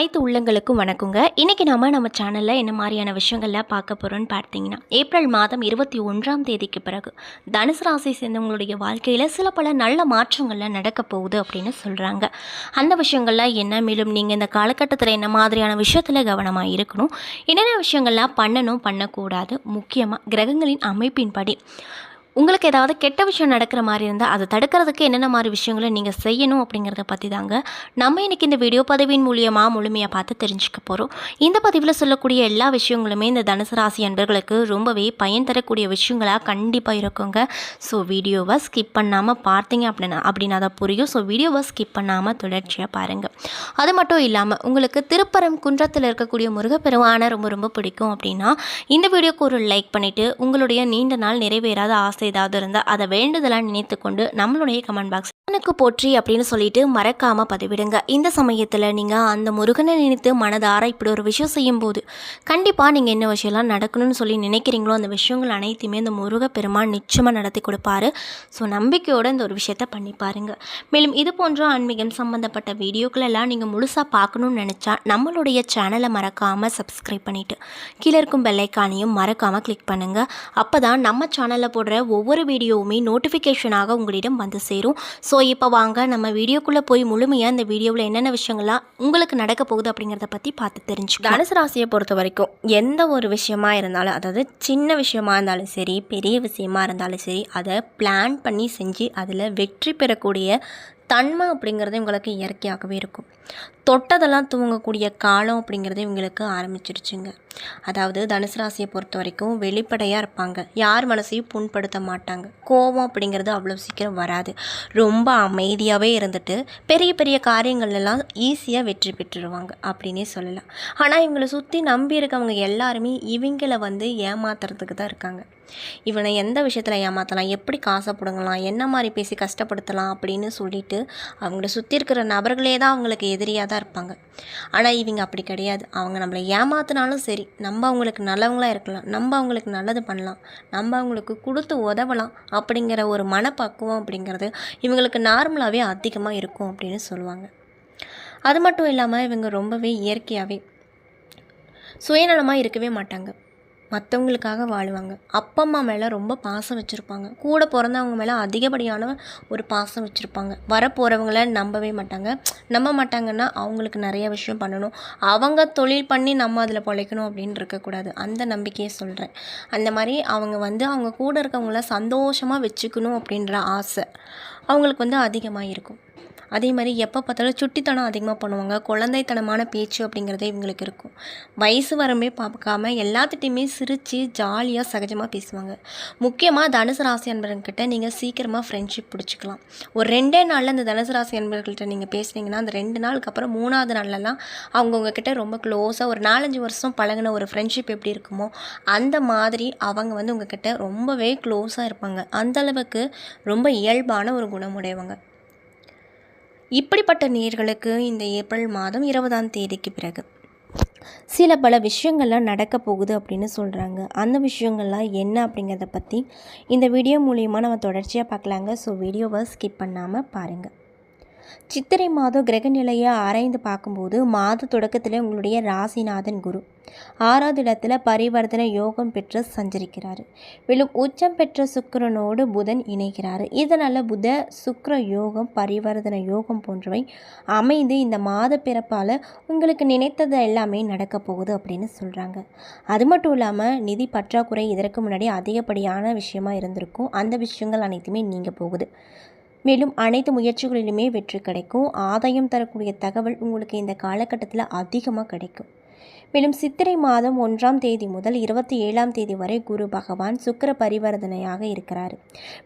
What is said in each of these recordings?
அனைத்து உள்ளங்களுக்கும் வணக்கங்க. இன்றைக்கி நாம நம்ம சேனலில் என்ன மாதிரியான விஷயங்கள்லாம் பார்க்க போகிறோன்னு பார்த்தீங்கன்னா ஏப்ரல் மாதம் இருபத்தி ஒன்றாம் தேதிக்கு பிறகு தனுசு ராசி சேர்ந்தவங்களுடைய வாழ்க்கையில் சில பல நல்ல மாற்றங்கள்லாம் நடக்க போகுது அப்படின்னு சொல்கிறாங்க அந்த விஷயங்கள்லாம் என்ன மேலும் நீங்கள் இந்த காலகட்டத்தில் என்ன மாதிரியான விஷயத்தில் கவனமாக இருக்கணும் என்னென்ன விஷயங்கள்லாம் பண்ணணும் பண்ணக்கூடாது முக்கியமாக கிரகங்களின் அமைப்பின்படி உங்களுக்கு ஏதாவது கெட்ட விஷயம் நடக்கிற மாதிரி இருந்தால் அதை தடுக்கிறதுக்கு என்னென்ன மாதிரி விஷயங்களை நீங்கள் செய்யணும் அப்படிங்கிறத பற்றி தாங்க நம்ம இன்றைக்கி இந்த வீடியோ பதிவின் மூலியமாக முழுமையாக பார்த்து தெரிஞ்சுக்க போகிறோம் இந்த பதிவில் சொல்லக்கூடிய எல்லா விஷயங்களுமே இந்த தனுசு ராசி அன்பர்களுக்கு ரொம்பவே பயன் தரக்கூடிய விஷயங்களாக கண்டிப்பாக இருக்குங்க. ஸோ வீடியோவை ஸ்கிப் பண்ணாமல் பார்த்தீங்க அப்படின்னா அப்படின்னா தான் புரியும். ஸோ வீடியோவை ஸ்கிப் பண்ணாமல் தொடர்ச்சியாக பாருங்கள் அது மட்டும் இல்லாமல் உங்களுக்கு திருப்பரம் குன்றத்தில் இருக்கக்கூடிய முருகப்பெருமானை ரொம்ப ரொம்ப பிடிக்கும் அப்படின்னா இந்த வீடியோக்கு ஒரு லைக் பண்ணிவிட்டு உங்களுடைய நீண்ட நாள் நிறைவேறாத ஆசை ஏதாவது இருந்தால் அதை வேண்டுதலாக நினைத்து கொண்டு நம்மளுடைய கமெண்ட் பாக்ஸ் முருகனுக்கு போற்றி அப்படின்னு சொல்லிட்டு மறக்காமல் பதிவிடுங்க. இந்த சமயத்தில் நீங்கள் அந்த முருகனை நினைத்து மனதார இப்படி ஒரு விஷயம் செய்யும்போது கண்டிப்பாக நீங்கள் என்ன விஷயம்லாம் நடக்கணும்னு சொல்லி நினைக்கிறீங்களோ அந்த விஷயங்கள் அனைத்தையுமே இந்த முருக பெருமான் நிச்சயமாக நடத்தி கொடுப்பாரு. ஸோ நம்பிக்கையோடு இந்த ஒரு விஷயத்த பண்ணி பாருங்க. மேலும் இது போன்ற ஆன்மீகம் சம்மந்தப்பட்ட வீடியோக்கள் எல்லாம் நீங்கள் முழுசாக பார்க்கணும்னு நினச்சா நம்மளுடைய சேனலை மறக்காமல் சப்ஸ்கிரைப் பண்ணிவிட்டு கீழே இருக்கும் பெல்லைக்கானையும் மறக்காமல் கிளிக் பண்ணுங்கள் அப்போ தான் நம்ம சேனலில் போடுற ஒவ்வொரு வீடியோவுமே நோட்டிஃபிகேஷனாக உங்களிடம் வந்து சேரும். ஸோ இப்போ வாங்க நம்ம வீடியோக்குள்ளே போய் முழுமையாக இந்த வீடியோவில் என்னென்ன விஷயங்கள்லாம் உங்களுக்கு நடக்க போகுது அப்படிங்கிறத பற்றி பார்த்து தெரிஞ்சு தனுசு ராசியை பொறுத்த வரைக்கும் எந்த ஒரு விஷயமா இருந்தாலும் அதாவது சின்ன விஷயமா இருந்தாலும் சரி பெரிய விஷயமா இருந்தாலும் சரி அதை பிளான் பண்ணி செஞ்சு அதில் வெற்றி பெறக்கூடிய தன்மை அப்படிங்கிறது இவங்களுக்கு இயற்கையாகவே இருக்கும். தொட்டதெல்லாம் தூங்கக்கூடிய காலம் அப்படிங்கிறது இவங்களுக்கு ஆரம்பிச்சிருச்சுங்க. அதாவது தனுசு ராசியை பொறுத்த வரைக்கும் வெளிப்படையாக இருப்பாங்க. யார் மனசையும் புண்படுத்த மாட்டாங்க. கோபம் அப்படிங்கிறது அவ்வளோ சீக்கிரம் வராது. ரொம்ப அமைதியாகவே இருந்துட்டு பெரிய பெரிய காரியங்கள்லாம் ஈஸியாக வெற்றி பெற்றுடுவாங்க அப்படின்னே சொல்லலாம். ஆனால் இவங்களை சுற்றி நம்பி இருக்கவங்க எல்லாருமே இவங்கள வந்து ஏமாத்துறதுக்கு தான் இருக்காங்க. இவனை எந்த விஷயத்தில் ஏமாற்றலாம் எப்படி காசை பிடுங்கலாம்? என்ன மாதிரி பேசி கஷ்டப்படுத்தலாம்? அப்படின்னு சொல்லிட்டு அவங்கள சுற்றி இருக்கிற நபர்களே தான் அவங்களுக்கு எதிரியாக தான் இருப்பாங்க. ஆனால் இவங்க அப்படி கிடையாது. அவங்க நம்மளை ஏமாத்தினாலும் சரி நம்ம அவங்களுக்கு நல்லவங்களாக இருக்கலாம். நம்ம அவங்களுக்கு நல்லது பண்ணலாம். நம்ம அவங்களுக்கு கொடுத்து உதவலாம் அப்படிங்கிற ஒரு மனப்பக்குவம் அப்படிங்கிறது இவங்களுக்கு நார்மலாகவே அதிகமாக இருக்கும் அப்படின்னு சொல்லுவாங்க. அது மட்டும் இல்லாமல் இவங்க ரொம்பவே இயற்கையாகவே சுயநலமாக இருக்கவே மாட்டாங்க. மற்றவங்களுக்காக வாழுவாங்க. அப்பா அம்மா மேலே ரொம்ப பாசம் வச்சுருப்பாங்க. கூட பிறந்தவங்க மேலே அதிகப்படியான ஒரு பாசம் வச்சுருப்பாங்க. வரப்போகிறவங்கள நம்பவே மாட்டாங்க. நம்ப மாட்டாங்கன்னா அவங்களுக்கு நிறைய விஷயம் பண்ணணும். அவங்க தொழில் பண்ணி நம்ம அதில் பிழைக்கணும் அப்படின்னு இருக்கக்கூடாது. அந்த நம்பிக்கையை சொல்கிறேன் அந்த மாதிரி அவங்க வந்து அவங்க கூட இருக்கவங்கள சந்தோஷமாக வச்சுக்கணும் அப்படின்ற ஆசை அவங்களுக்கு வந்து அதிகமாக இருக்கும் அதே மாதிரி எப்போ பார்த்தாலும் சுட்டித்தனம் அதிகமாக பண்ணுவாங்க. குழந்தைத்தனமான பேச்சு அப்படிங்கிறதே இவங்களுக்கு இருக்கும். வயசு வரம்பே பார்க்காம எல்லாத்துட்டையுமே சிரித்து ஜாலியாக சகஜமாக பேசுவாங்க. முக்கியமாக தனுசு ராசி அன்பர்கிட்ட நீங்கள் சீக்கிரமாக ஃப்ரெண்ட்ஷிப் பிடிச்சிக்கலாம். ஒரு ரெண்டே நாளில் அந்த தனுசு ராசி அன்பர்கள்ட்ட நீங்கள் பேசுனீங்கன்னா அந்த ரெண்டு நாளுக்கு அப்புறம் மூணாவது நாள்லலாம் அவங்க உங்ககிட்ட ரொம்ப க்ளோஸாக ஒரு நாலஞ்சு வருஷம் பழகின ஒரு ஃப்ரெண்ட்ஷிப் எப்படி இருக்குமோ அந்த மாதிரி அவங்க வந்து உங்ககிட்ட ரொம்பவே க்ளோஸாக இருப்பாங்க. அந்தளவுக்கு ரொம்ப இயல்பான ஒரு குணமுடையவங்க. இப்படிப்பட்ட நேர்களுக்கு இந்த ஏப்ரல் மாதம் இருபதாம் தேதிக்கு பிறகு. சில பல விஷயங்கள்லாம் நடக்க போகுது அப்படின்னு சொல்கிறாங்க அந்த விஷயங்கள்லாம் என்ன அப்படிங்கிறத பற்றி இந்த வீடியோ மூலயமா நம்ம தொடர்ச்சியாக பார்க்கலாங்க. ஸோ வீடியோவை ஸ்கிப் பண்ணாமல் பாருங்கள் சித்திரை மாதம் கிரக நிலையை ஆராய்ந்து பார்க்கும்போது மாத தொடக்கத்தில் உங்களுடைய ராசிநாதன் குரு. ஆறாவது இடத்துல பரிவர்த்தனை யோகம் பெற்று சஞ்சரிக்கிறார். மேலும் உச்சம் பெற்ற சுக்கரனோடு புதன் இணைகிறார். இதனால் புத சுக்கர யோகம் பரிவர்த்தனை யோகம் போன்றவை அமைந்து இந்த மாத பிறப்பால் உங்களுக்கு நினைத்தது எல்லாமே நடக்க போகுது அப்படின்னு சொல்கிறாங்க அது மட்டும் இல்லாமல் நிதி பற்றாக்குறை இதற்கு முன்னாடி அதிகப்படியான விஷயமா இருந்திருக்கும். அந்த விஷயங்கள் அனைத்துமே நீங்கள் போகுது. மேலும் அனைத்து முயற்சிகளிலுமே வெற்றி கிடைக்கும். ஆதாயம் தரக்கூடிய தகவல் உங்களுக்கு இந்த காலகட்டத்தில் அதிகமாக கிடைக்கும். மேலும் சித்திரை மாதம் ஒன்றாம் தேதி முதல் இருபத்தி ஏழாம் தேதி வரை குரு பகவான் சுக்கர பரிவர்த்தனையாக இருக்கிறார்.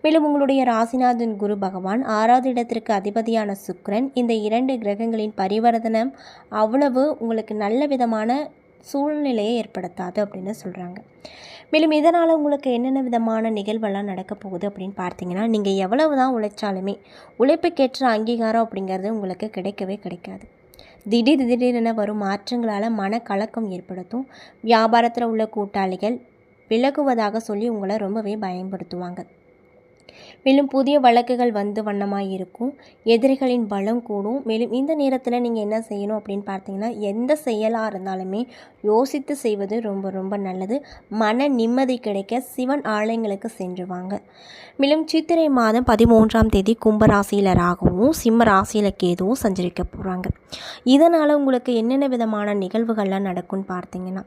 மேலும் உங்களுடைய ராசிநாதன் குரு பகவான் ஆறாவது இடத்திற்கு அதிபதியான சுக்கரன் இந்த இரண்டு கிரகங்களின் பரிவர்த்தனம் அவ்வளவு உங்களுக்கு நல்ல விதமான சூழ்நிலையை ஏற்படுத்தாது அப்படின்னு சொல்கிறாங்க மேலும் இதனால் உங்களுக்கு என்னென்ன விதமான நிகழ்வெல்லாம் நடக்க போகுது அப்படின்னு பார்த்தீங்கன்னா நீங்கள் எவ்வளவு தான் உழைச்சாலுமே உழைப்புக்கேற்ற அங்கீகாரம் அப்படிங்கிறது உங்களுக்கு கிடைக்கவே கிடைக்காது. திடீர் திடீரென வரும்? மாற்றங்களால் மனக்கலக்கம் ஏற்படுத்தும். வியாபாரத்தில் உள்ள கூட்டாளிகள் விலகுவதாக சொல்லி உங்களை ரொம்பவே பயன்படுத்துவாங்க. மேலும் புதிய வழக்குகள் வந்து வண்ணமாக இருக்கும் எதிரிகளின் பலம் கூடும். மேலும் இந்த நேரத்தில் நீங்கள் என்ன செய்யணும் அப்படின்னு பார்த்தீங்கன்னா எந்த செயலாக இருந்தாலுமே யோசித்து செய்வது ரொம்ப ரொம்ப நல்லது. மன நிம்மதி கிடைக்க சிவன் ஆலயங்களுக்கு சென்று வாங்க. மேலும் சித்திரை மாதம் பதிமூன்றாம் தேதி கும்பராசியில் ராகுவும் சிம்ம ராசியில் கேதுவும் சஞ்சரிக்க போகிறாங்க இதனால் உங்களுக்கு என்னென்ன விதமான நிகழ்வுகள்லாம் நடக்கும்னு பார்த்தீங்கன்னா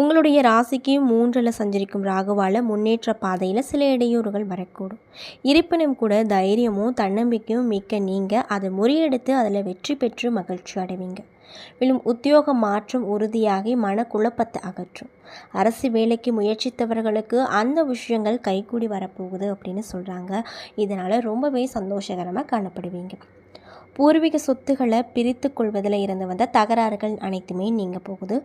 உங்களுடைய ராசிக்கு மூன்றில் சஞ்சரிக்கும் ராகுவால் முன்னேற்ற பாதையில் சில இடையூறுகள் வரக்கூடும். இருப்பினும் கூட தைரியமும் தன்னம்பிக்கையும் மிக்க நீங்கள் அதை முறியெடுத்து அதில் வெற்றி பெற்று மகிழ்ச்சி அடைவீங்க. மேலும் உத்தியோக மாற்றம் உறுதியாகி மனக்குழப்பத்தை அகற்றும். அரசு வேலைக்கு முயற்சித்தவர்களுக்கு அந்த விஷயங்கள் கைகூடி வரப்போகுது அப்படின்னு சொல்கிறாங்க இதனால் ரொம்பவே சந்தோஷகரமாக காணப்படுவீங்க. பூர்வீக சொத்துக்களை பிரித்து கொள்வதில் இருந்து வந்த தகராறுகள் அனைத்துமே நீங்க போகுது.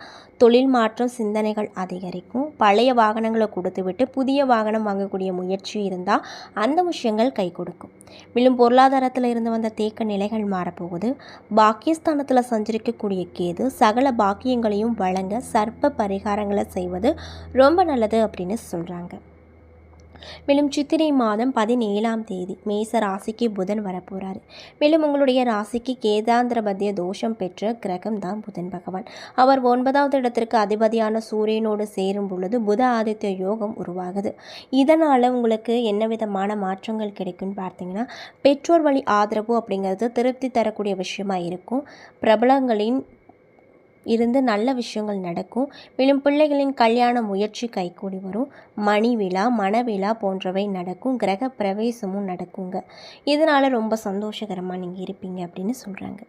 தொழில் மாற்றம் சிந்தனைகள் அதிகரிக்கும். பழைய வாகனங்களை கொடுத்துவிட்டு புதிய வாகனம் வாங்கக்கூடிய முயற்சி இருந்தால் அந்த விஷயங்கள் கை கொடுக்கும். மேலும் பொருளாதாரத்தில் இருந்து வந்த தேக்க நிலைகள் மாறப்போகுது. பாக்கியஸ்தானத்தில் சஞ்சரிக்கக்கூடிய கேது சகல பாக்கியங்களையும் வழங்க சர்ப்ப பரிகாரங்களை செய்வது ரொம்ப நல்லது அப்படின்னு சொல்கிறாங்க மேலும் சித்திரை மாதம் பதினேழாம் தேதி மேச ராசிக்கு புதன் வரப்போகிறாரு மேலும் உங்களுடைய ராசிக்கு கேதாந்திர மத்திய தோஷம் பெற்ற கிரகம் தான் புதன் பகவான். அவர் ஒன்பதாவது இடத்திற்கு அதிபதியான சூரியனோடு சேரும் பொழுது புத ஆதித்ய யோகம் உருவாகுது. இதனால் உங்களுக்கு என்ன விதமான மாற்றங்கள் கிடைக்கும்னு பார்த்தீங்கன்னா பெற்றோர் வழி ஆதரவு அப்படிங்கிறது திருப்தி தரக்கூடிய விஷயமா இருக்கும். பிரபலங்களின் இருந்து நல்ல விஷயங்கள் நடக்கும். மேலும் பிள்ளைகளின் கல்யாண முயற்சி கைகூடி வரும். மணி விழா மனவிழா போன்றவை நடக்கும். கிரக பிரவேசமும் நடக்குங்க. இதனால் ரொம்ப சந்தோஷகரமாக நீங்கள் இருப்பீங்க அப்படின்னு சொல்கிறாங்க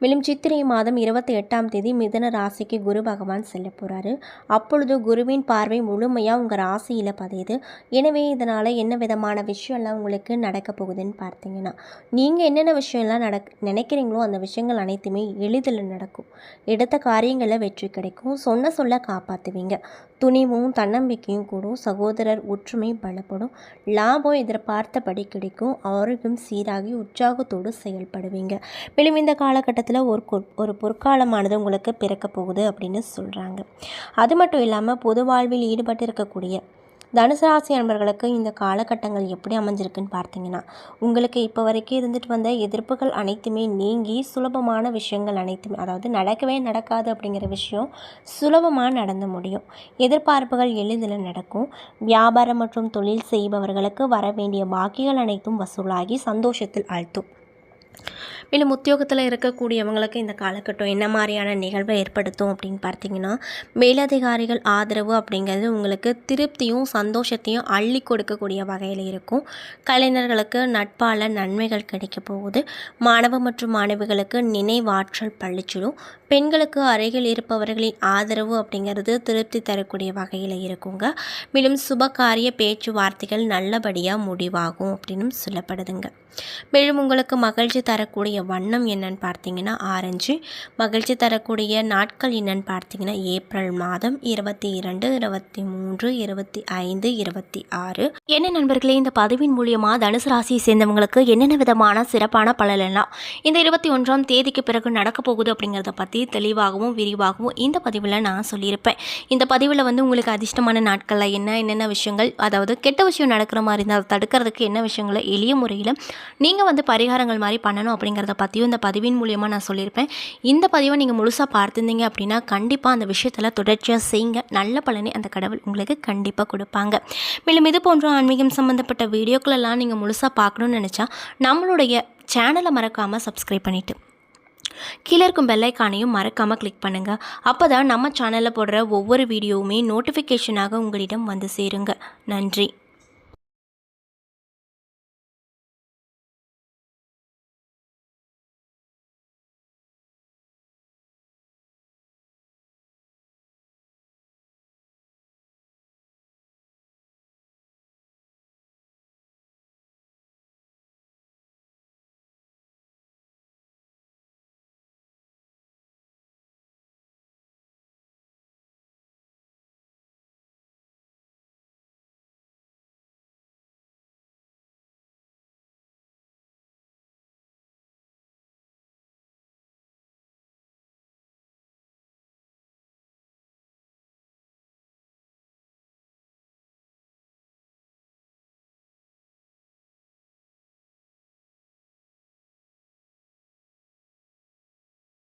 மேலும் சித்திரை மாதம் இருபத்தி எட்டாம் தேதி மிதன ராசிக்கு குரு பகவான் செல்ல போகிறாரு அப்பொழுது குருவின் பார்வை முழுமையாக உங்கள் ராசியில் பதியுது. எனவே இதனால் என்ன விதமான விஷயம்லாம் உங்களுக்கு நடக்க போகுதுன்னு பார்த்தீங்கன்னா நீங்கள் என்னென்ன விஷயம்லாம் நடக் நினைக்கிறீங்களோ அந்த விஷயங்கள் அனைத்துமே எளிதில் நடக்கும். எடுத்த காரியங்களில் வெற்றி கிடைக்கும். சொன்ன சொல்ல காப்பாற்றுவீங்க துணிவும் தன்னம்பிக்கையும் கூடும். சகோதரர் ஒற்றுமை பலப்படும். லாபம் எதிர்பார்த்தபடி கிடைக்கும். ஆரோக்கியம் சீராகி உற்சாகத்தோடு செயல்படுவீங்க. மேலும் இந்த காலகட்டத்தில் ஒரு ஒரு பொற்காலமானது உங்களுக்கு பிறக்க போகுது அப்படின்னு சொல்கிறாங்க அது மட்டும் இல்லாமல் பொது வாழ்வில் ஈடுபட்டு இருக்கக்கூடிய தனுசு ராசி அன்பர்களுக்கு இந்த காலகட்டங்கள் எப்படி அமைஞ்சிருக்குன்னு பார்த்தீங்கன்னா உங்களுக்கு இப்போ வரைக்கும் இருந்துட்டு வந்த எதிர்ப்புகள் அனைத்துமே நீங்கி சுலபமான விஷயங்கள் அனைத்துமே அதாவது நடக்கவே நடக்காது அப்படிங்கிற விஷயம் சுலபமாக நடந்து முடியும். எதிர்பார்ப்புகள் எளிதில் நடக்கும். வியாபாரம் மற்றும் தொழில் செய்பவர்களுக்கு வர வேண்டிய பாக்கிகள் அனைத்தும் வசூலாகி சந்தோஷத்தில் ஆழ்த்தும். மேலும் உத்தியோகத்தில் இருக்கக்கூடியவங்களுக்கு இந்த காலகட்டம் என்ன மாதிரியான நிகழ்வை ஏற்படுத்தும் அப்படின்னு பார்த்தீங்கன்னா மேலதிகாரிகள் ஆதரவு அப்படிங்கிறது உங்களுக்கு திருப்தியும் சந்தோஷத்தையும் அள்ளி கொடுக்கக்கூடிய வகையில் இருக்கும். கலைஞர்களுக்கு நட்பால் நன்மைகள் கிடைக்க போகுது. மாணவ மற்றும் மாணவிகளுக்கு நினைவாற்றல் பழிச்சிடும் பெண்களுக்கு அருகில் இருப்பவர்களின் ஆதரவு அப்படிங்கிறது திருப்தி தரக்கூடிய வகையில் இருக்குங்க. மேலும் சுபகாரிய பேச்சுவார்த்தைகள் நல்லபடியாக முடிவாகும் அப்படின்னு சொல்லப்படுதுங்க. மேலும் உங்களுக்கு மகிழ்ச்சி தரக்கூடிய வண்ணம் என்னன்னு பார்த்தீங்கன்னா ஆரஞ்சு. மகிழ்ச்சி தரக்கூடிய நாட்கள் என்னன்னு பார்த்தீங்கன்னா ஏப்ரல் மாதம் இருபத்தி இரண்டு இருபத்தி மூன்று இருபத்தி ஐந்து இருபத்தி ஆறு. என்ன நண்பர்களே இந்த பதிவின் மூலியமாக தனுசு ராசியை சேர்ந்தவங்களுக்கு என்னென்ன விதமான சிறப்பான பலனெல்லாம் இந்த இருபத்தி ஒன்றாம் தேதிக்கு பிறகு நடக்க போகுது அப்படிங்கிறத பற்றி தெளிவாகவும் விரிவாகவும் இந்த பதிவில் நான் சொல்லியிருப்பேன். இந்த பதிவில் வந்து உங்களுக்கு அதிர்ஷ்டமான நாட்களில் என்ன என்னென்ன விஷயங்கள் அதாவது கெட்ட விஷயம் நடக்கிற மாதிரி இருந்தால் அதை தடுக்கிறதுக்கு என்ன விஷயங்களை எளிய முறையில் நீங்கள் வந்து பரிகாரங்கள் மாதிரி பண்ணணும் அப்படிங்கிறத பற்றியும் இந்த பதிவின் மூலியமாக நான் சொல்லியிருப்பேன். இந்த பதிவை நீங்கள் முழுசாக பார்த்துருந்தீங்க அப்படின்னா கண்டிப்பாக அந்த விஷயத்தில் தொடர்ச்சியாக செய்யுங்க நல்ல பலனை அந்த கடவுள் உங்களுக்கு கண்டிப்பாக கொடுப்பாங்க. மேலும் இது போன்ற ஆன்மீகம் சம்மந்தப்பட்ட வீடியோக்களெல்லாம் நீங்கள் முழுசாக பார்க்கணுன்னு நினச்சா நம்மளுடைய சேனலை மறக்காமல் சப்ஸ்கிரைப் பண்ணிவிட்டு கீழே இருக்கும் பெல்லைக்கானையும் மறக்காமல் கிளிக் பண்ணுங்கள் அப்போ தான் நம்ம சேனலில் போடுற ஒவ்வொரு வீடியோவுமே நோட்டிஃபிகேஷனாக உங்களிடம் வந்து சேருங்க. நன்றி.